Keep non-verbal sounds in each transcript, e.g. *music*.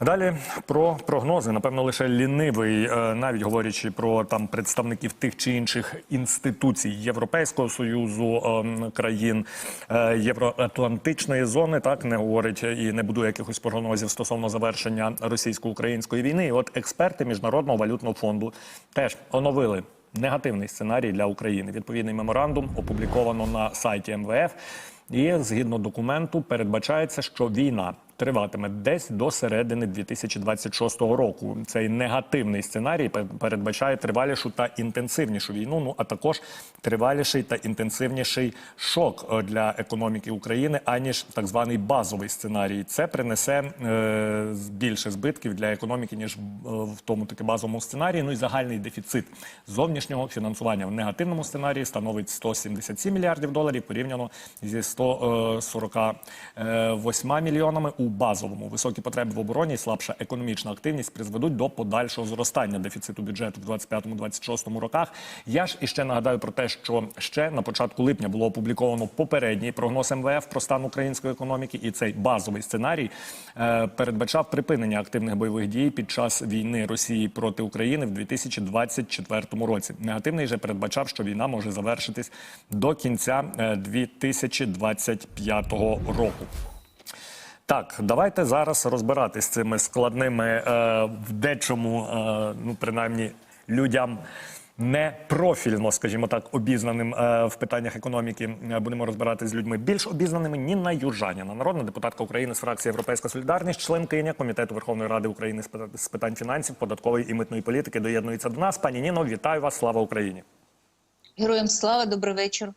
Далі про прогнози. Напевно, лише лінивий, е, навіть говорячи про там представників тих чи інших інституцій Європейського союзу ем, країн е, євроатлантичної зони, так не говорить і не будує якихось прогнозів стосовно завершення російсько-української війни. І от експерти міжнародного валютного фонду теж оновили. Негативний сценарій для України. Відповідний меморандум опубліковано на сайті МВФ. І згідно документу передбачається, що війна триватиме десь до середини 2026 року. Цей негативний сценарій передбачає тривалішу та інтенсивнішу війну. Ну а також триваліший та інтенсивніший шок е, для економіки України, аніж так званий базовий сценарій. Це принесе е, більше збитків для економіки ніж е, в тому таки базовому сценарії. Ну і загальний дефіцит зовнішнього фінансування в негативному сценарії становить 177 мільярдів доларів порівняно зі 148 мільйонами у базовому. Високі потреби в обороні і слабша економічна активність призведуть до подальшого зростання дефіциту бюджету в 25-26 роках. Я ж іще нагадаю про те, що ще на початку липня було опубліковано попередній прогноз МВФ про стан української економіки, і цей базовий сценарій е, передбачав припинення активних бойових дій під час війни Росії проти України в 2024 році. Негативний же передбачав, що війна може завершитись до кінця е, 2025 року. Так, давайте зараз розбиратись з цими складними е, в дечому, е, ну принаймні людям. Не профільно, скажімо так, обізнаним е, в питаннях економіки Е, будемо розбиратися з людьми більш обізнаними. Ніна Юржаніна, народна депутатка України з фракції Європейська Солідарність, членкиня комітету Верховної Ради України з питань фінансів, податкової і митної політики, доєднується до нас. Пані Ніно, вітаю вас! Слава Україні! Героям слава, добрий вечір.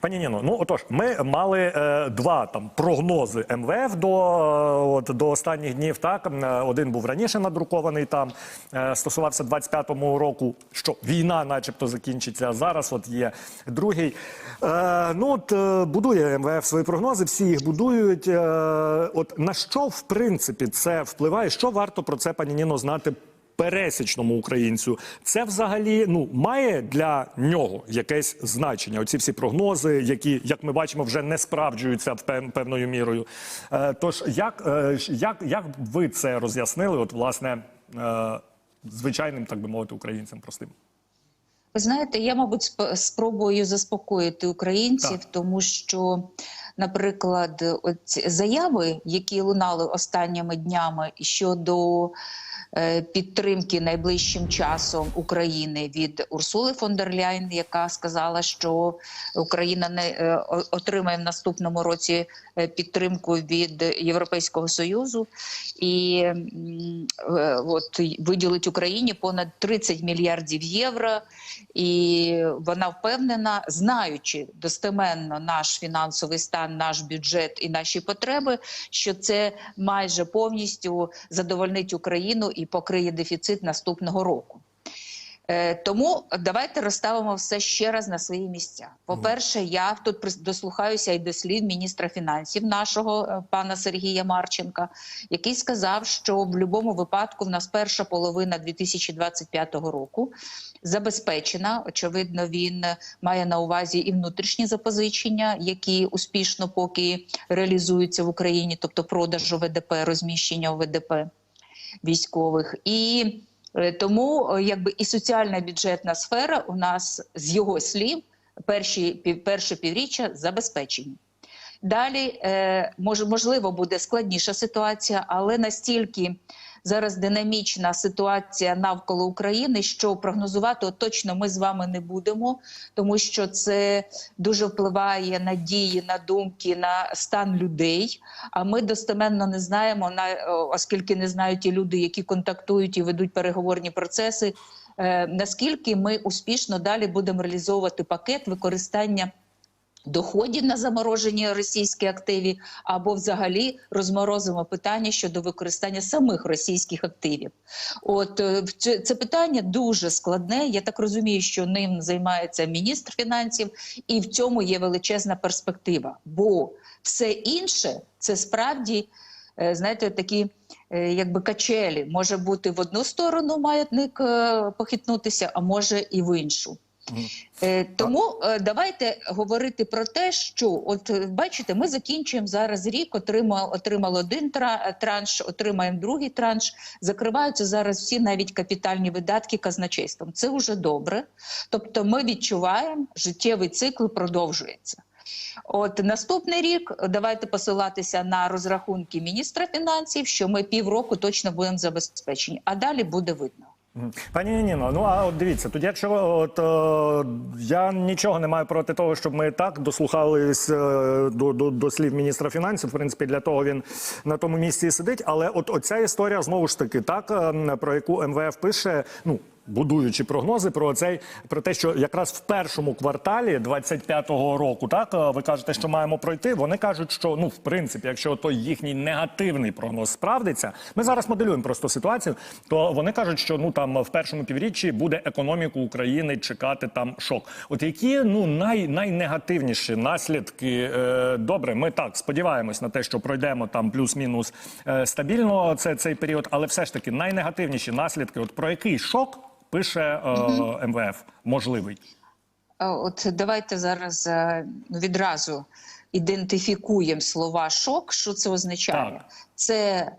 Пані Ніно, ну отож, ми мали е, два там прогнози МВФ до, е, от, до останніх днів. Так Е, один був раніше надрукований там, е, стосувався 25-му року, що війна, начебто, закінчиться. Зараз от є другий. Е, ну от е, будує МВФ свої прогнози, всі їх будують. Е, от на що в принципі це впливає? Що варто про це, пані Ніно, знати? Пересічному українцю, це взагалі ну має для нього якесь значення. Оці всі прогнози, які, як ми бачимо, вже не справджуються певною мірою. Е, тож, як, е, як, як ви це роз'яснили? От власне е, звичайним, так би мовити, українцям простим. Ви знаєте, я, мабуть, сп- спробую заспокоїти українців, Так. тому що, наприклад, оці заяви, які лунали останніми днями щодо підтримки найближчим часом України від Урсули фон дер Ляйн, яка сказала, що Україна не е, отримає в наступному році е, підтримку від Європейського союзу і е, от виділить Україні понад 30 мільярдів євро. І вона впевнена, знаючи достеменно наш фінансовий стан, наш бюджет і наші потреби, що це майже повністю задовольнить Україну і покриє дефіцит наступного року. Е, Тому давайте розставимо все ще раз на свої місця. По-перше, я тут дослухаюся і до слів міністра фінансів нашого е, пана Сергія Марченка, який сказав, що в будь-якому випадку в нас перша половина 2025 року забезпечена. Очевидно, він має на увазі і внутрішні запозичення, які успішно поки реалізуються в Україні, тобто продаж ОВДП, розміщення ОВДП військових і Е, Тому е, якби і соціальна бюджетна сфера у нас з його слів перші перше півріччя забезпечені. Далі е, можливо буде складніша ситуація, але настільки зараз динамічна ситуація навколо України, що прогнозувати точно ми з вами не будемо, тому що це дуже впливає на дії, на думки, на стан людей. А ми достеменно не знаємо, на оскільки не знають ті люди, які контактують і ведуть переговорні процеси. е, Наскільки ми успішно далі будемо реалізовувати пакет використання доходів на заморожені російські активі, або взагалі розморозимо питання щодо використання самих російських активів. От е, це, питання дуже складне. Я так розумію, що ним займається міністр фінансів, і в цьому є величезна перспектива. Бо все інше це справді. е, Знаєте, такі е, якби качелі може бути в одну сторону маятник похитнутися, а може і в іншу. Е, тому е, давайте говорити про те, що от е, бачите, ми закінчуємо зараз рік, отримали, отримали один транш, отримаємо другий транш. Закриваються зараз всі навіть капітальні видатки казначейством. Це вже добре. Тобто, ми відчуваємо, життєвий цикл продовжується. От наступний рік давайте посилатися на розрахунки міністра фінансів, що ми півроку точно будемо забезпечені, а далі буде видно. Пані Ніно, ну а от дивіться, тоді якщо от е, я нічого не маю проти того, щоб ми так дослухались е, до, до, до слів міністра фінансів. В принципі, для того він на тому місці і сидить. Але от оця історія знову ж таки, так е, про яку МВФ пише, ну. Будуючи прогнози про цей про те, що якраз в першому кварталі 25-го року, так е, ви кажете, що маємо пройти. Вони кажуть, що ну в принципі, якщо той їхній негативний прогноз справдиться, ми зараз моделюємо просто ситуацію. То вони кажуть, що ну там в першому півріччі буде економіку України чекати там шок. От які ну най, найнегативніші наслідки? Е, добре, ми так сподіваємось на те, що пройдемо там плюс-мінус е, стабільно це цей період, але все ж таки найнегативніші наслідки. От про який шок пише е, МВФ можливий? От давайте зараз е, відразу ідентифікуємо слова шок. Що це означає? Так. Це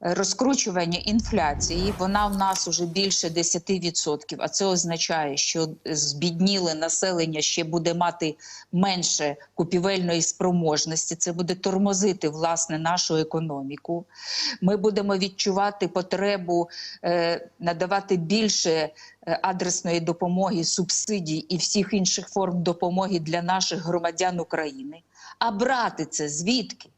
розкручування інфляції. Вона в нас уже більше 10%, а це означає, що збідніле населення ще буде мати менше купівельної спроможності. Це буде тормозити власне нашу економіку. Ми будемо відчувати потребу е, надавати більше е, адресної допомоги, субсидій і всіх інших форм допомоги для наших громадян України. А брати це звідки?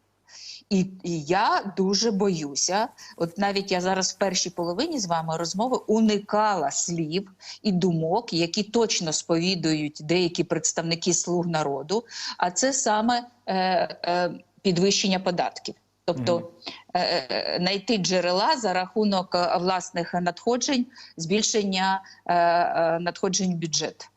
І, і я дуже боюся. От навіть я зараз в першій половині з вами розмови уникала слів і думок, які точно сповідують деякі представники слуг народу. А це саме е, е, підвищення податків. Тобто е, е, знайти джерела за рахунок е, власних надходжень, збільшення надходжень в бюджет.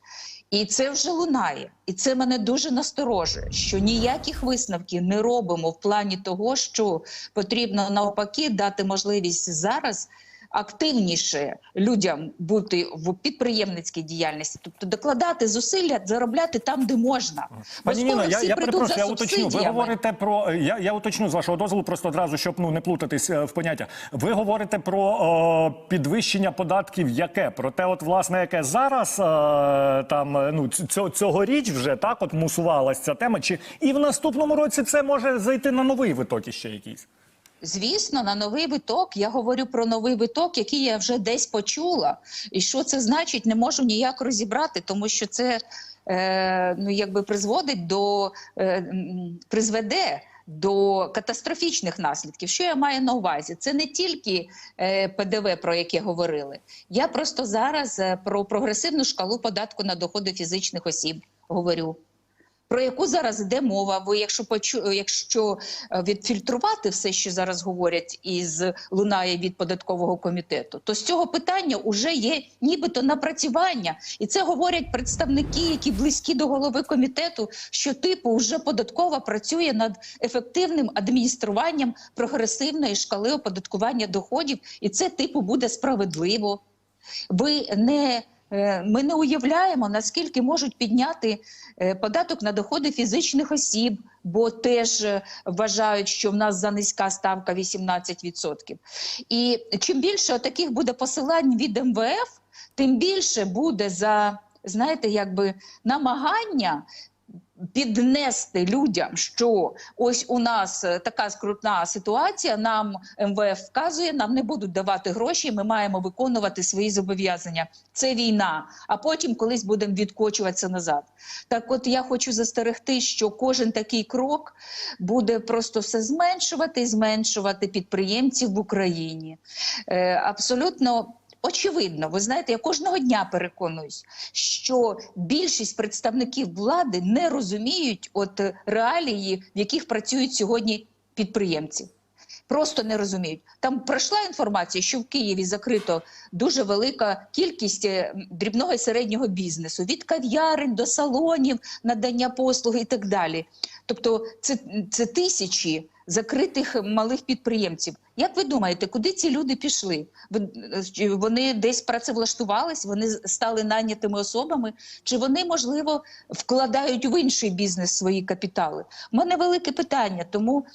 І це вже лунає, і це мене дуже насторожує, що ніяких висновків не робимо в плані того, що потрібно навпаки дати можливість зараз активніше людям бути в підприємницькій діяльності, тобто докладати зусилля, заробляти там, де можна. Пані Ніно, я, я перепрошую, я уточню. Ви говорите про я, я уточню з вашого дозволу, просто одразу, щоб ну не плутатись е, в поняття. Ви говорите про о, підвищення податків, яке про те, от власне, яке зараз е, там е, ну цього цьогоріч вже так, от мусувалася ця тема. Чи і в наступному році це може зайти на новий виток іще якийсь? Звісно, на новий виток. Я говорю про новий виток, який я вже десь почула. І що це значить, не можу ніяк розібрати, тому що це е, ну, якби призводить до е, призведе. До катастрофічних наслідків, що я маю на увазі, це не тільки е, ПДВ, про яке говорили. Я просто зараз е, про прогресивну шкалу податку на доходи фізичних осіб говорю. Про яку зараз йде мова? Ви, якщо почу, якщо е, відфільтрувати все, що зараз говорять, із лунає від податкового комітету, то з цього питання вже є нібито напрацювання, і це говорять представники, які близькі до голови комітету, що типу вже податкова працює над ефективним адмініструванням прогресивної шкали оподаткування доходів, і це типу буде справедливо. Ви не ми не уявляємо, наскільки можуть підняти е, податок на доходи фізичних осіб, бо теж е, вважають, що в нас за низька ставка 18%. І чим більше таких буде посилань від МВФ, тим більше буде за знаєте, якби намагання. Піднести людям, що ось у нас е, така скрутна ситуація. Нам МВФ вказує, нам не будуть давати гроші. Ми маємо виконувати свої зобов'язання. Це війна. А потім колись будемо відкочуватися назад. Так, от я хочу застерегти, що кожен такий крок буде просто все зменшувати і зменшувати підприємців в Україні. Е, абсолютно. Очевидно, ви знаєте, я кожного дня переконуюсь, що більшість представників влади не розуміють от е, реалії, в яких працюють сьогодні підприємці. Просто не розуміють. Там пройшла інформація, що в Києві закрито дуже велика кількість е, дрібного і середнього бізнесу від кав'ярень до салонів, надання послуги і так далі. Тобто, це, це тисячі закритих малих підприємців. Як ви думаєте, куди ці люди пішли? Чи Вони десь працевлаштувались, вони стали найнятими особами, чи вони, можливо, вкладають в інший бізнес свої капітали? У мене велике питання. Тому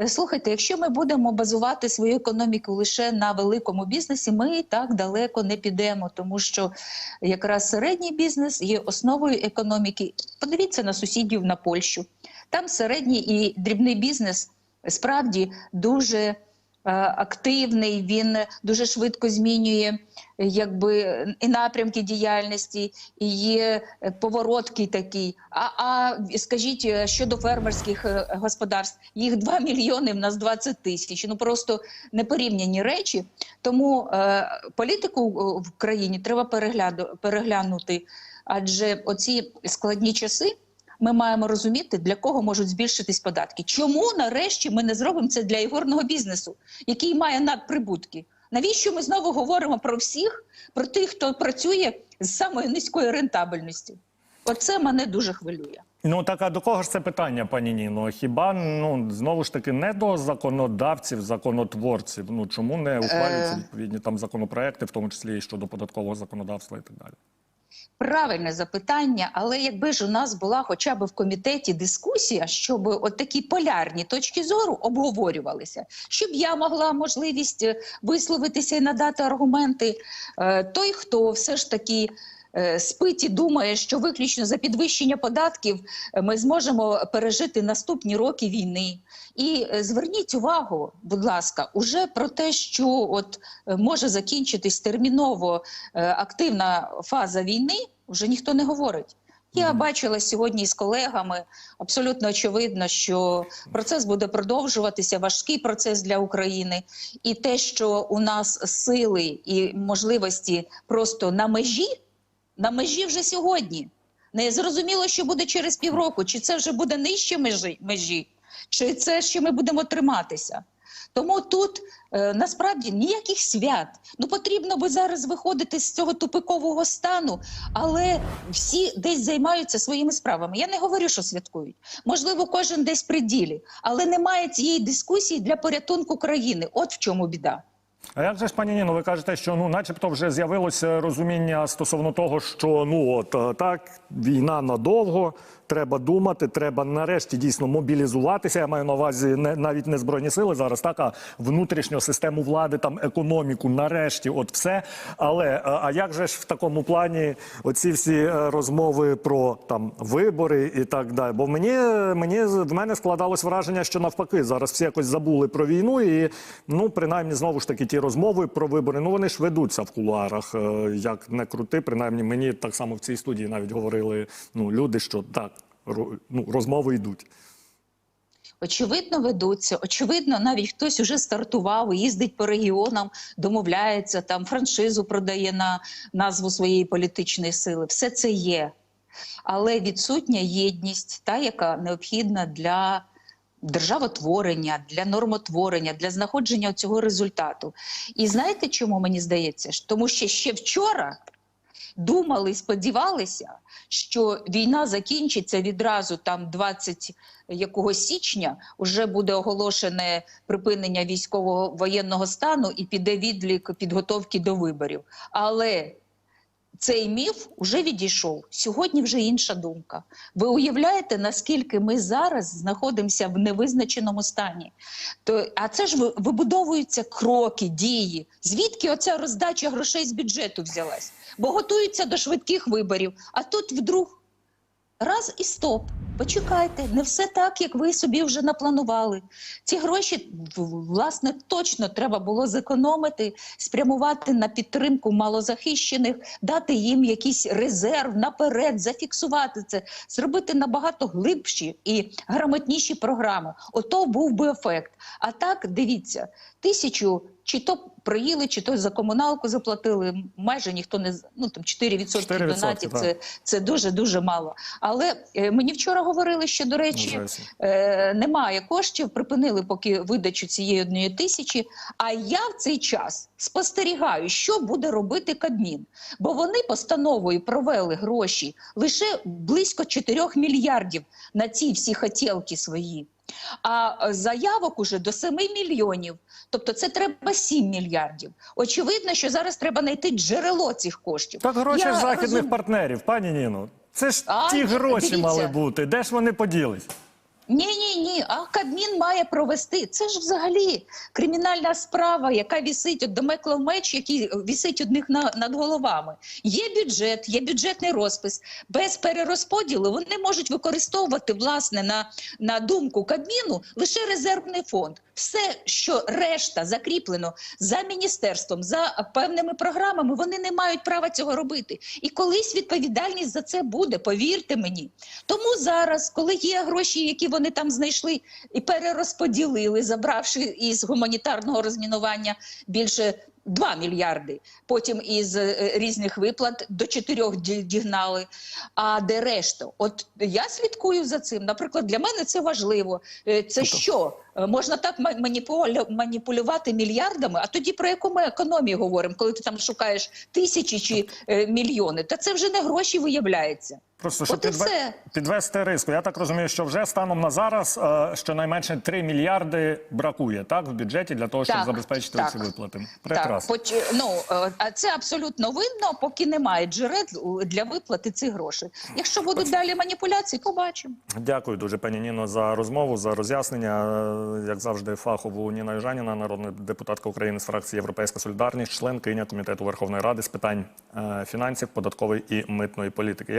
е, слухайте, якщо ми будемо базувати свою економіку лише на великому бізнесі, ми так далеко не підемо, тому що якраз середній бізнес є основою економіки. Подивіться на сусідів на Польщу. Там середній і дрібний бізнес справді дуже е, активний. Він дуже швидко змінює якби і напрямки діяльності, і є е, поворотки такий. А, а скажіть е, щодо фермерських господарств, їх 2 *laughs* мільйони, в нас 20 тисяч. Ну просто непорівняні речі. Тому е, політику в країні треба перегляду, переглянути. Адже оці складні часи ми маємо розуміти, для кого можуть збільшитись податки. Чому нарешті ми не зробимо це для ігорного бізнесу, який має надприбутки? Навіщо ми знову говоримо про всіх, про тих, хто працює з самою низькою рентабельністю? Оце мене дуже хвилює. Ну так а до кого ж це питання, пані Ніно? Хіба ну знову ж таки не до законодавців, законотворців? Ну чому не ухвалюються Е. відповідні там законопроекти, в тому числі і щодо податкового законодавства і так далі? Правильне запитання, але якби ж у нас була хоча б в комітеті дискусія, щоб от такі полярні точки зору обговорювалися, щоб я могла можливість е, висловитися і надати аргументи. Е, Той, хто все ж таки спить і думає, що виключно за підвищення податків е, ми зможемо пережити наступні роки війни. І е, зверніть увагу, будь ласка, уже про те, що от е, може закінчитись терміново е, активна фаза війни, вже ніхто не говорить. Я бачила сьогодні з колегами. Абсолютно очевидно, що процес буде продовжуватися. Важкий процес для України, і те, що у нас сили і можливості просто на межі, на межі вже сьогодні. Не зрозуміло, що буде через півроку, чи це вже буде нижче межі, межі чи це ще ми будемо триматися. Тому тут е, насправді ніяких свят. Ну потрібно би зараз виходити з цього тупикового стану, але всі десь займаються своїми справами. Я не говорю, що святкують. Можливо, кожен десь при ділі, але немає цієї дискусії для порятунку країни. От в чому біда. А як же ж, пані Ніно, ви кажете, що ну, начебто, вже з'явилося розуміння стосовно того, що ну от е, так, війна надовго, треба думати, треба нарешті дійсно мобілізуватися. Я маю на увазі не навіть не збройні сили зараз, так а внутрішню систему влади, там економіку, нарешті, от все. Але е, а як же ж в такому плані оці всі е, розмови про там вибори і так далі? Бо мені мені в мене складалось враження, що навпаки зараз всі якось забули про війну, і ну принаймні знову ж таки ті розмови про вибори. Ну вони ж ведуться в кулуарах. е, Як не крути, принаймні мені так само в цій студії навіть говорили ну люди, що так ну, розмови йдуть. Очевидно, ведуться. Очевидно, навіть хтось уже стартував, їздить по регіонам, домовляється, там франшизу продає на назву своєї політичної сили. Все це є. Але відсутня єдність, та, яка необхідна для державотворення, для нормотворення, для знаходження цього результату. І знаєте, чому мені здається? Тому що ще вчора думали сподівалися, що війна закінчиться відразу там 20 якогось січня, вже буде оголошене припинення військового воєнного стану і піде відлік підготовки до виборів. Але цей міф вже відійшов. Сьогодні вже інша думка. Ви уявляєте, наскільки ми зараз знаходимося в невизначеному стані? То, а це ж ви- вибудовуються кроки, дії. Звідки оця роздача грошей з бюджету взялась? Бо готуються до швидких виборів. А тут вдруг раз і стоп. Почекайте, не все так, як ви собі вже напланували. Ці гроші, власне, точно треба було зекономити, спрямувати на підтримку малозахищених, дати їм якийсь резерв наперед, зафіксувати це, зробити набагато глибші і грамотніші програми. Ото був би ефект. А так, дивіться, тисячу чи то проїли, чи то за комуналку заплатили. Майже ніхто не ну там 4%, 4%, донатів. так. Це, це дуже дуже мало. Але е, мені вчора говорили, що до речі, е, немає коштів, припинили поки видачу цієї однієї тисячі. А я в цей час спостерігаю, що буде робити Кабмін. Бо вони постановою провели гроші лише близько 4 мільярдів на ці всі хотілки свої. А е, заявок уже до 7 мільйонів. Тобто це треба 7 мільярдів. Очевидно, що зараз треба знайти джерело цих коштів. Так гроші Я західних розум- партнерів, пані Ніно. Це ж А, ті гроші дивіться. мали бути. Де ж вони поділись? Ні, ні, ні. А Кабмін має провести. Це ж взагалі кримінальна справа, яка вісить от домеклов меч, який вісить у них на, над головами. Є бюджет, є бюджетний розпис. Без перерозподілу вони можуть використовувати власне на, на думку Кабміну лише резервний фонд. Все, що решта закріплено за міністерством, за певними програмами, вони не мають права цього робити. І колись відповідальність за це буде, повірте мені. Тому зараз, коли є гроші, які вони там знайшли і перерозподілили, забравши із гуманітарного розмінування більше 2 мільярди, потім із е, різних виплат до 4 ді- дігнали. А де решта? От я слідкую за цим. Наприклад, для мене це важливо. Е, Це що? Е, Можна так ма- маніпулювати мільярдами, а тоді про яку ми економію говоримо, коли ти там шукаєш тисячі чи е, мільйони? Та це вже не гроші виявляється. Просто щоб підве- все. підвести риску. Я так розумію, що вже станом на зараз е, щонайменше 3 мільярди бракує так в бюджеті для того, щоб Так, забезпечити так. ці виплати. Прекрасно. поч... ну, е, це абсолютно видно, поки немає джерел для виплати цих грошей. Якщо будуть далі маніпуляції, побачимо. Дякую дуже, пані Ніно, за розмову, за роз'яснення. Як завжди, фахову Ніна Южаніна, народна депутатка України з фракції Європейська Солідарність, членкиня комітету Верховної Ради з питань е, фінансів, податкової і митної політики.